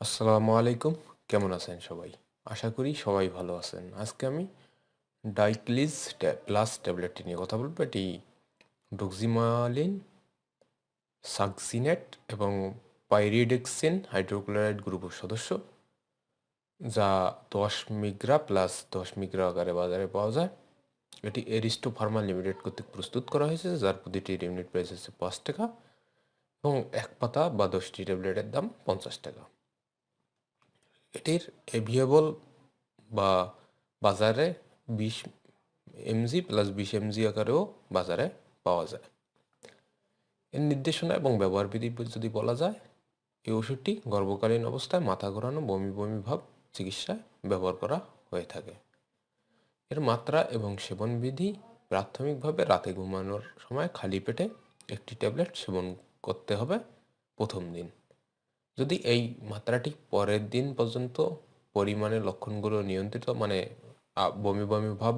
আসসালামু আলাইকুম। কেমন আছেন সবাই? আশা করি সবাই ভালো আছেন। আজকে আমি ডাইক্লিজ প্লাস ট্যাবলেটটি নিয়ে কথা বলব। এটি ডক্সিমালিন সাকসিনেট এবং পাইরিডেক্সিন হাইড্রোক্লোরাইড গ্রুপের সদস্য, যা দশ মিগ্রা প্লাস দশ মিগ্রা আকারে বাজারে পাওয়া যায়। এটি এরিস্টো ফার্মা লিমিটেড কর্তৃক প্রস্তুত করা হয়েছে, যার প্রতিটি ইউনিট প্রাইস হচ্ছে পাঁচ টাকা এবং এক পাতা বা দশটি ট্যাবলেটের দাম পঞ্চাশ টাকা। এটির এভিয়েবল বা বাজারে বিশ এমজি প্লাস বিশ এমজি আকারেও বাজারে পাওয়া যায়। এর নির্দেশনা এবং ব্যবহার বিধি যদি বলা যায়, এই ওষুধটি গর্ভকালীন অবস্থায় মাথা ঘোরানো, বমি বমি ভাব চিকিৎসায় ব্যবহার করা হয়ে থাকে। এর মাত্রা এবং সেবন বিধি প্রাথমিকভাবে রাতে ঘুমানোর সময় খালি পেটে একটি ট্যাবলেট সেবন করতে হবে প্রথম দিন। যদি এই মাত্রাটি পরের দিন পর্যন্ত পরিমাণের লক্ষণগুলো নিয়ন্ত্রিত মানে বমি বমি ভাব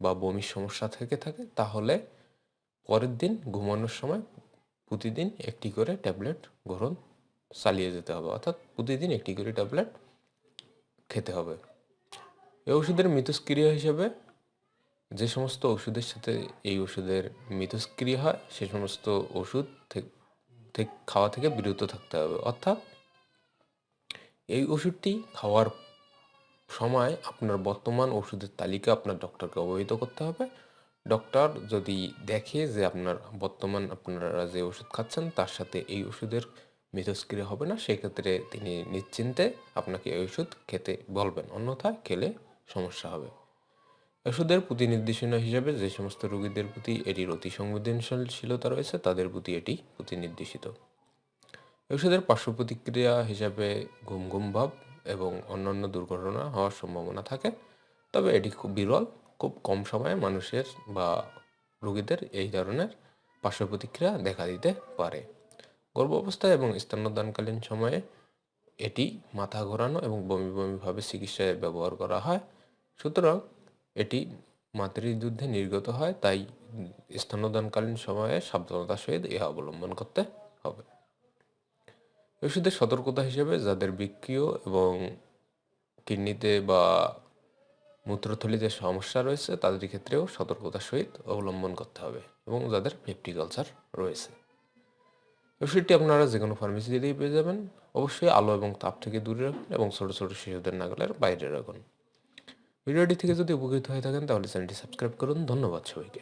বা বমির সমস্যা থেকে থাকে, তাহলে পরের দিন ঘুমানোর সময় প্রতিদিন একটি করে ট্যাবলেট গ্রহণ চালিয়ে যেতে হবে। অর্থাৎ প্রতিদিন একটি করে ট্যাবলেট খেতে হবে। এই ওষুধের মিথস্ক্রিয়া হিসেবে যে সমস্ত ওষুধের সাথে এই ওষুধের মিথস্ক্রিয়া হয়, সে সমস্ত ওষুধ খাওয়া থেকে বিরত থাকতে হবে। অর্থাৎ এই ওষুধটি খাওয়ার সময় আপনার বর্তমান ওষুধের তালিকা আপনার ডক্টরকে অবহিত করতে হবে। ডক্টর যদি দেখে যে আপনার বর্তমান আপনারা যে ওষুধ খাচ্ছেন, তার সাথে এই ওষুধের মিথস্ক্রিয়া হবে না, সেক্ষেত্রে তিনি নিশ্চিন্তে আপনাকে এই ওষুধ খেতে বলবেন। অন্যথায় খেলে সমস্যা হবে। ওষুধের প্রতি নির্দেশনা হিসাবে যে সমস্ত রোগীদের প্রতি এটির অতি সংবেদনশীলতা রয়েছে, তাদের প্রতি এটি প্রতি নির্দেশিত ওষুধের পার্শ্ব প্রতিক্রিয়া হিসাবে ঘুম ঘুম ভাব এবং অন্যান্য দুর্ঘটনা হওয়ার সম্ভাবনা থাকে, তবে এটি খুব বিরল, খুব কম সময়ে মানুষের বা রোগীদের এই ধরনের পার্শ্ব প্রতিক্রিয়া দেখা দিতে পারে। গর্ভাবস্থায় এবং স্তন্যদানকালীন সময়ে এটি মাথা ঘোরানো এবং বমি বমিভাবে চিকিৎসায় ব্যবহার করা হয়। সুতরাং এটি মাতৃযুদ্ধে নির্গত হয়, তাই স্থানদানকালীন সময়ে সাবধানতার সহিত ইহা অবলম্বন করতে হবে। ওষুধের সতর্কতা হিসেবে যাদের বিক্রিয় এবং কিডনিতে বা মূত্রথলিতে সমস্যা রয়েছে, তাদের ক্ষেত্রেও সতর্কতার সহিত অবলম্বন করতে হবে এবং যাদের পেপটিক আলসার রয়েছে। ওষুধটি আপনারা যে কোনো ফার্মেসি দিয়েই পেয়ে যাবেন। অবশ্যই আলো এবং তাপ থেকে দূরে রাখুন এবং ছোটো ছোটো শিশুদের নাগালের বাইরে রাখুন। ভিডিওটি থেকে যদি উপকৃত হয়ে থাকেন তাহলে চ্যানেলটি সাবস্ক্রাইব করুন। ধন্যবাদ সবাইকে।